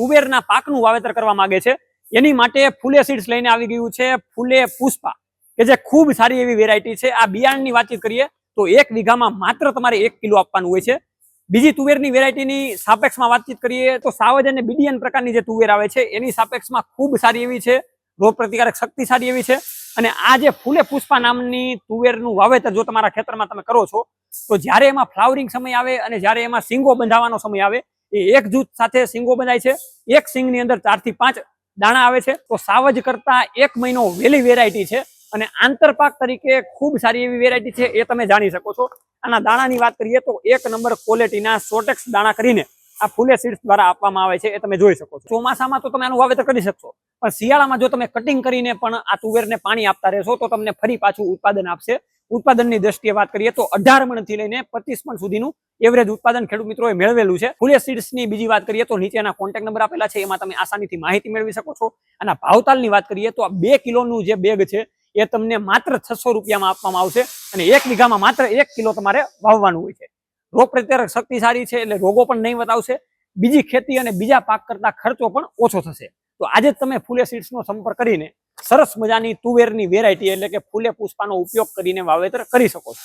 તુવેરના પાકનું વાવેતર કરવા માંગે છે. એની માટે ફૂલે સીડ્સ લઈને આવી ગયું છે ફૂલે પુષ્પા, કે જે ખૂબ સારી એવી વેરાયટી છે. આ બિયારણની વાતચીત કરીએ તો એક વીઘામાં માત્ર તમારે એક કિલો આપવાનું હોય છે. બીજી તુવેરની વેરાયટીની સાપેક્ષમાં વાતચીત કરીએ તો સાવજ અને બીડીએન પ્રકારની જે તુવેર આવે છે, એની સાપેક્ષમાં ખૂબ સારી એવી છે રોગ પ્રતિકારક શક્તિ સારી એવી છે. અને આ જે ફૂલે પુષ્પા નામની તુવેરનું વાવેતર જો તમારા ખેતરમાં તમે કરો છો, તો જ્યારે એમાં ફ્લાવરિંગ સમય આવે અને જ્યારે એમાં સિંગો બંધાવાનો સમય આવે એ એક જૂથ સાથે સિંગો બનાય છે. એક સિંગની અંદર ચારથી પાંચ દાણા આવે છે. તો સાવજ કરતા એક મહિનો વહેલી વેરાયટી છે અને આંતરપાક તરીકે ખૂબ સારી એવી વેરાયટી છે એ તમે જાણી શકો છો. આના દાણાની વાત કરીએ તો એક નંબર ક્વોલિટીના સોટેક્સ દાણા કરીને આ ફૂલે સીડ્સ દ્વારા આપવામાં આવે છે એ તમે જોઈ શકો છો. ચોમાસામાં તો તમે આનું વાવેતર કરી શકશો. પણ શિયાળામાં જો તમે કટિંગ કરીને પણ આ તુવેરને પાણી આપતા રહેશો તો તમને ફરી પાછું ઉત્પાદન આપશે. ઉત્પાદનની દ્રષ્ટિએ વાત કરીએ તો અઢાર મણથી લઈને પચીસ મણ સુધીનું એવરેજ ઉત્પાદન ખેડૂત મિત્રોએ મેળવેલું છે. સીડ્સ સીડ્સની બીજી વાત કરીએ તો નીચેના કોન્ટેક્ટ નંબર આપેલા છે. એમાં તમે આસાનીથી માહિતી મેળવી શકો છો. અને ભાવતાલની વાત કરીએ તો આ બે કિલોનું જે બેગ છે, એ તમને માત્ર છસો રૂપિયામાં આપવામાં આવશે. અને એક વીઘામાં માત્ર એક કિલો તમારે વાવવાનું હોય છે. રોગ પ્રત્યારક શક્તિ સારી છે એટલે રોગો પણ નહીં બતાવશે બીજી ખેતી અને બીજા પાક કરતા ખર્ચો પણ ઓછો થશે. તો આજે તમે ફૂલે સીડ્સનો સંપર્ક કરીને સરસ મજાની તુવેરની વેરાયટી એટલે કે ફૂલે પુષ્પાનો ઉપયોગ કરીને વાવેતર કરી શકો છો.